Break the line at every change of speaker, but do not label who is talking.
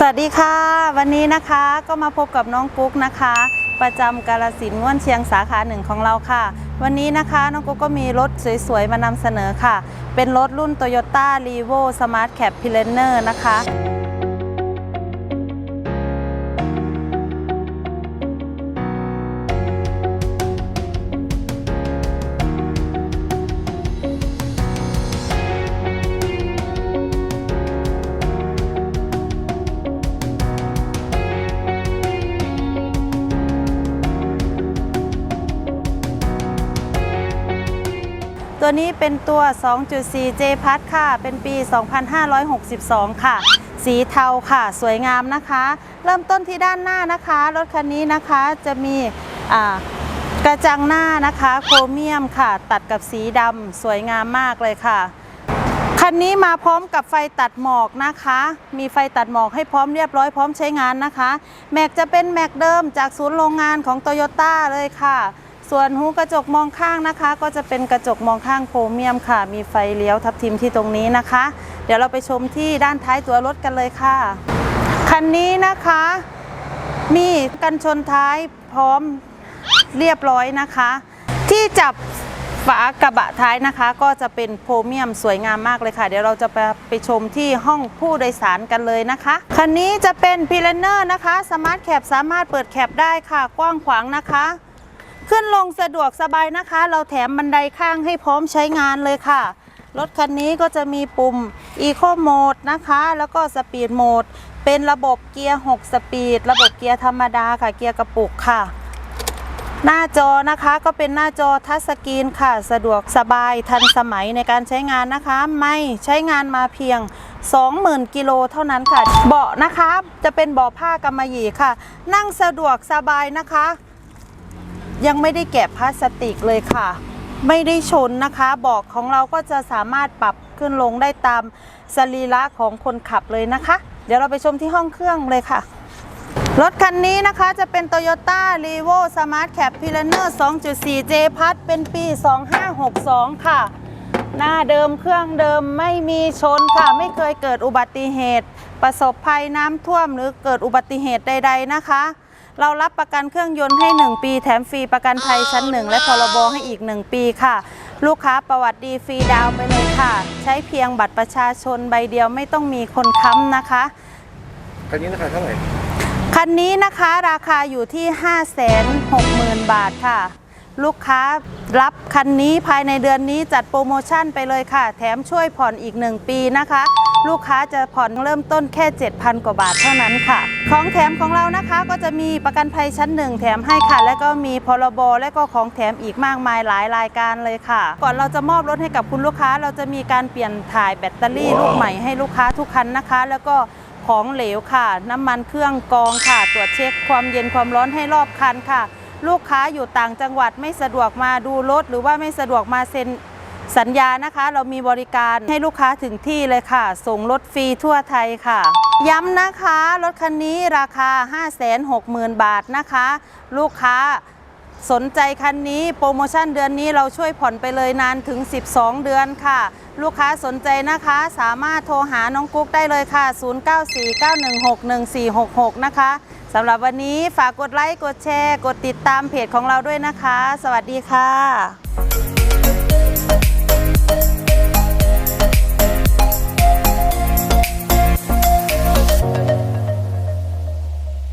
สวัสดีค่ะ วันนี้นะคะก็มาพบกับน้องกุ๊กนะคะ ประจำกาลสินธุ์ง่วนเชียงสาขาหนึ่งของเราค่ะ วันนี้นะคะน้องกุ๊กก็มีรถสวยๆ มานำเสนอค่ะ เป็นรถรุ่น Toyota r e v o Smart Cab p l a n e r นะคะ ตัวนี้เป็นตัว 2.4 J พัทค่ะ เป็นปี 2562 ค่ะ สีเทาค่ะ สวยงามนะคะ เริ่มต้นที่ด้านหน้านะคะ รถคันนี้นะคะจะมีกระจังหน้านะคะโครเมียมค่ะ ตัดกับสีดำสวยงามมากเลยค่ะคันนี้มาพร้อมกับไฟตัดหมอกนะคะ มีไฟตัดหมอกให้พร้อมเรียบร้อยพร้อมใช้งานนะคะ แม็กจะเป็นแม็กเดิมจากศูนย์โรงงานของโตโยต้าเลยค่ะ ส่วนหูกระจกมองข้างนะคะ ก็จะเป็นกระจกมองข้างโครเมียมค่ะ มีไฟเลี้ยวทับทิมที่ตรงนี้นะคะ เดี๋ยวเราไปชมที่ด้านท้ายตัวรถกันเลยค่ะ คันนี้นะคะ มีกันชนท้ายพร้อมเรียบร้อยนะคะ ที่จับฝากระบะท้ายนะคะ ก็จะเป็นโพรเมียมสวยงามมากเลยค่ะ เดี๋ยวเราจะไปไปชมที่ห้องผู้โดยสารกันเลยนะคะ คันนี้จะเป็นพีเลนเนอร์นะคะ สมาร์ทแคปสามารถเปิดแคปได้ค่ะ กว้างขวางนะคะ ขึ้นลงสะดวกสบายนะคะ เราแถมบันไดข้างให้พร้อมใช้งานเลยค่ะ รถคันนี้ก็จะมีปุ่ม Eco Mode นะคะ แล้วก็ Speed Mode เป็นระบบเกียร์ 6 สปีด ระบบเกียร์ธรรมดาค่ะ เกียร์กระปุกค่ะ หน้าจอนะคะก็เป็นหน้าจอทัชสกรีนค่ะ สะดวกสบายทันสมัยในการใช้งานนะคะ ไม่ใช้งานมาเพียง 20,000 กิโลเท่านั้นค่ะ เบาะนะคะจะเป็นเบาะผ้ากำมะหยี่ค่ะ นั่งสะดวกสบายนะคะ ยังไม่ได้แกะพลาสติกเลยค่ะ ไม่ได้ชนนะคะเบอกของเราก็จะสามารถปรับขึ้นลงได้ตามสรีระของคนขับเลยนะคะ เดี๋ยวเราไปชมที่ห้องเครื่องเลยค่ะ รถคันนี้นะคะจะเป็น Toyota r e v o Smart Cab p i l a n e r 2.4 J พัดเป็นปี 2562 ค่ะ หน้าเดิมเครื่องเดิมไม่มีชนค่ะ ไม่เคยเกิดอุบัติเหตุ ประสบภัยน้ำท่วมหรือเกิดอุบัติเหตุใด ๆ นะคะ เรารับประกันเครื่องยนต์ให้ 1 ปี แถมฟรีประกันภัยชั้น 1 และพรบให้อีก 1 ปีค่ะ ลูกค้าประวัติดีฟรีดาวน์ไปเลยค่ะ ใช้เพียงบัตรประชาชนใบเดียวไม่ต้องมีคนค้ำนะคะ
คันนี้ราคาเท่าไหร่
คันนี้นะคะราคาอยู่ที่ 560,000 บาทค่ะ ลูกค้ารับคันนี้ภายในเดือนนี้จัดโปรโมชั่นไปเลยค่ะ แถมช่วยผ่อนอีก 1 ปีนะคะ ลูกค้าจะผ่อนเริ่มต้นแค่ 7,000 กว่าบาทเท่านั้นค่ะ ของแถมของเรานะคะก็จะมีประกันภัยชั้น1แถมให้ค่ะ และก็มีพรบและก็ของแถมอีกมากมายหลายรายการเลยค่ะ ก่อนเราจะมอบรถให้กับคุณลูกค้า เราจะมีการเปลี่ยนถ่ายแบตเตอรี่ลูกใหม่ให้ลูกค้าทุกคันนะคะ แล้วก็ของเหลวค่ะ น้ำมันเครื่องกองค่ะ ตรวจเช็คความเย็นความร้อนให้รอบคันค่ะ ลูกค้าอยู่ต่างจังหวัดไม่สะดวกมาดูรถหรือว่าไม่สะดวกมาเซ็น สัญญานะคะเรามีบริการให้ลูกค้าถึงที่เลยค่ะ ส่งรถฟรีทั่วไทยค่ะ ย้ำนะคะรถคันนี้ราคา 560,000 บาทนะคะ ลูกค้าสนใจคันนี้โปรโมชั่นเดือนนี้เราช่วยผ่อนไปเลยนานถึง 12 เดือนค่ะ ลูกค้าสนใจนะคะสามารถโทรหาน้องกุ๊กได้เลยค่ะ 0949161466 นะคะสำหรับวันนี้ฝากกดไลค์ กดแชร์ กดติดตามเพจของเราด้วยนะคะ สวัสดีค่ะ